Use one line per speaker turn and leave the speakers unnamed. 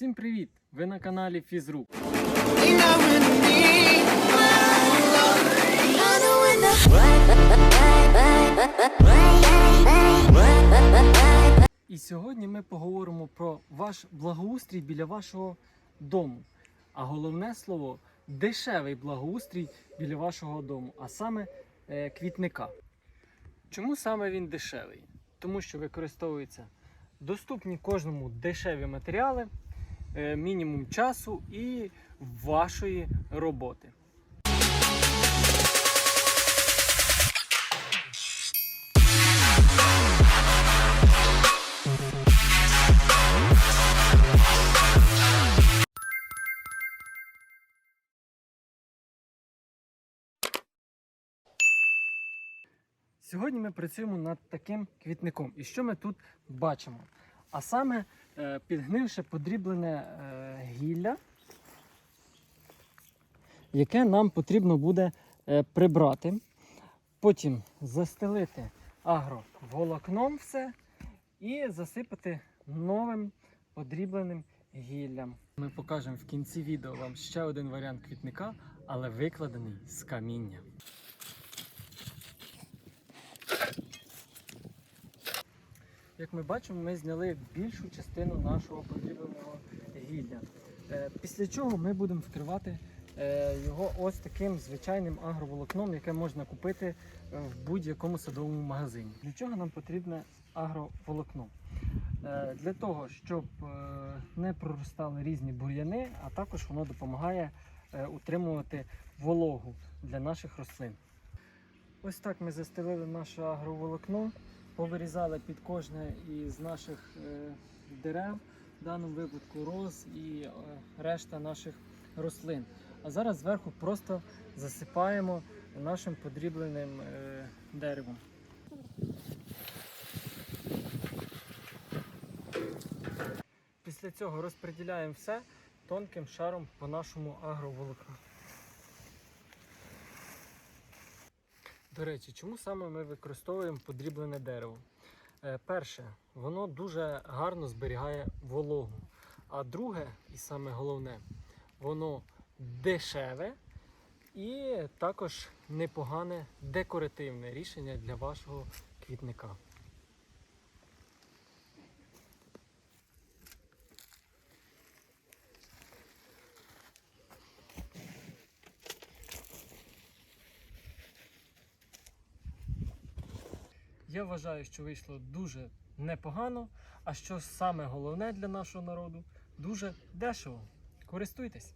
Всім привіт! Ви на каналі Фізрук. І сьогодні ми поговоримо про ваш благоустрій біля вашого дому. А головне слово дешевий благоустрій біля вашого дому, а саме е, квітника. Чому саме він дешевий? Тому що використовуються доступні кожному дешеві матеріали, мінімум часу і вашої роботи. Сьогодні ми працюємо над таким квітником. І що ми тут бачимо? А саме е, підгнивше подріблене е, гілля, яке нам потрібно буде е, прибрати. Потім застелити агроволокном все і засипати новим подрібленим гіллям. Ми покажемо в кінці відео вам ще один варіант квітника, але викладений з каміння. Як ми бачимо, ми зняли більшу частину нашого подрібленого гілля. Е, Після чого ми будемо вкривати е, його ось таким звичайним агроволокном, яке можна купити е, в будь-якому садовому магазині. Для чого нам потрібне агроволокно? Для того, щоб не проростали різні бур'яни, а також воно допомагає утримувати вологу для наших рослин. Ось так ми застелили наше агроволокно повирізали під кожне із наших е, дерев, в даному випадку роз і е, решта наших рослин. А зараз зверху просто засипаємо нашим подрібленим е, деревом. Після цього розподіляємо все тонким шаром по нашому агроволокну. До речі, чому саме ми використовуємо подріблене дерево? Е, Перше, воно дуже гарно зберігає вологу. А друге, і саме головне, воно дешеве і також непогане декоративне рішення для вашого квітника. Я вважаю, що вийшло дуже непогано, а що саме головне для нашого народу дуже дешево. Користуйтесь!